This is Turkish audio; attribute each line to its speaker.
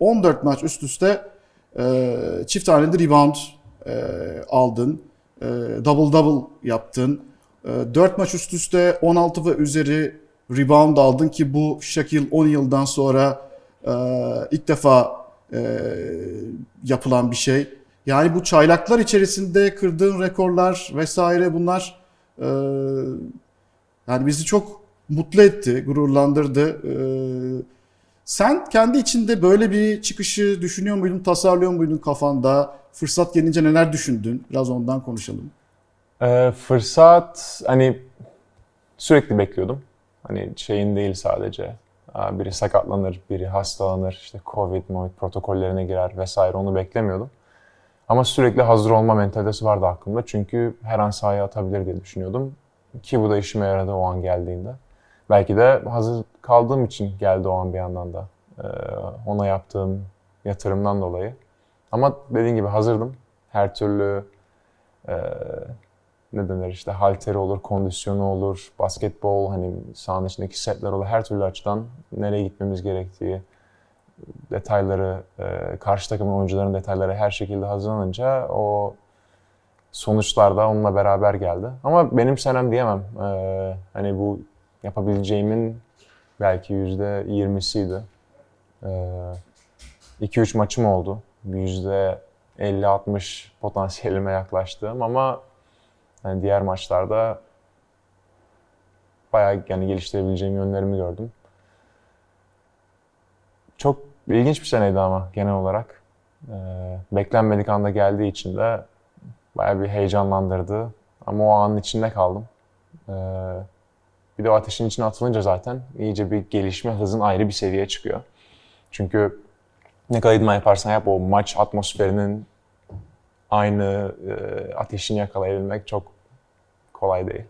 Speaker 1: 14 maç üst üste e, çift haneli rebound e, aldın. E, double double yaptın. E, 4 maç üst üste 16 ve üzeri rebound aldın ki bu Shaquille 10 yıldan sonra e, ilk defa e, yapılan bir şey. Yani bu çaylaklar içerisinde kırdığın rekorlar vesaire bunlar e, yani bizi çok mutlu etti, gururlandırdı. E, sen kendi içinde böyle bir çıkışı düşünüyor muydun, tasarlıyor muydun kafanda? Fırsat gelince neler düşündün? Biraz ondan konuşalım.
Speaker 2: Ee, fırsat hani sürekli bekliyordum. Hani şeyin değil sadece. Biri sakatlanır, biri hastalanır, işte Covid, Covid protokollerine girer vesaire onu beklemiyordum. Ama sürekli hazır olma mentalitesi vardı aklımda. Çünkü her an sahaya atabilir diye düşünüyordum. Ki bu da işime yaradı o an geldiğinde. Belki de hazır kaldığım için geldi o an bir yandan da. Ee, ona yaptığım yatırımdan dolayı. Ama dediğim gibi hazırdım. Her türlü e, ne denir işte halteri olur, kondisyonu olur, basketbol hani sahanın içindeki setler olur. Her türlü açıdan nereye gitmemiz gerektiği, detayları, e, karşı takımın oyuncuların detayları her şekilde hazırlanınca o sonuçlar da onunla beraber geldi. Ama benim senem diyemem. E, hani bu yapabileceğimin belki yüzde yirmisiydi. 2-3 maçım oldu. Yüzde 50-60 potansiyelime yaklaştığım ama hani diğer maçlarda bayağı yani geliştirebileceğim yönlerimi gördüm. Çok ilginç bir seneydi ama genel olarak. Ee, beklenmedik anda geldiği için de bayağı bir heyecanlandırdı. Ama o anın içinde kaldım. Ee, bir de o ateşin içine atılınca zaten iyice bir gelişme hızın ayrı bir seviyeye çıkıyor. Çünkü ne kadar idman yaparsan yap o maç atmosferinin aynı e, ateşini yakalayabilmek çok kolay değil.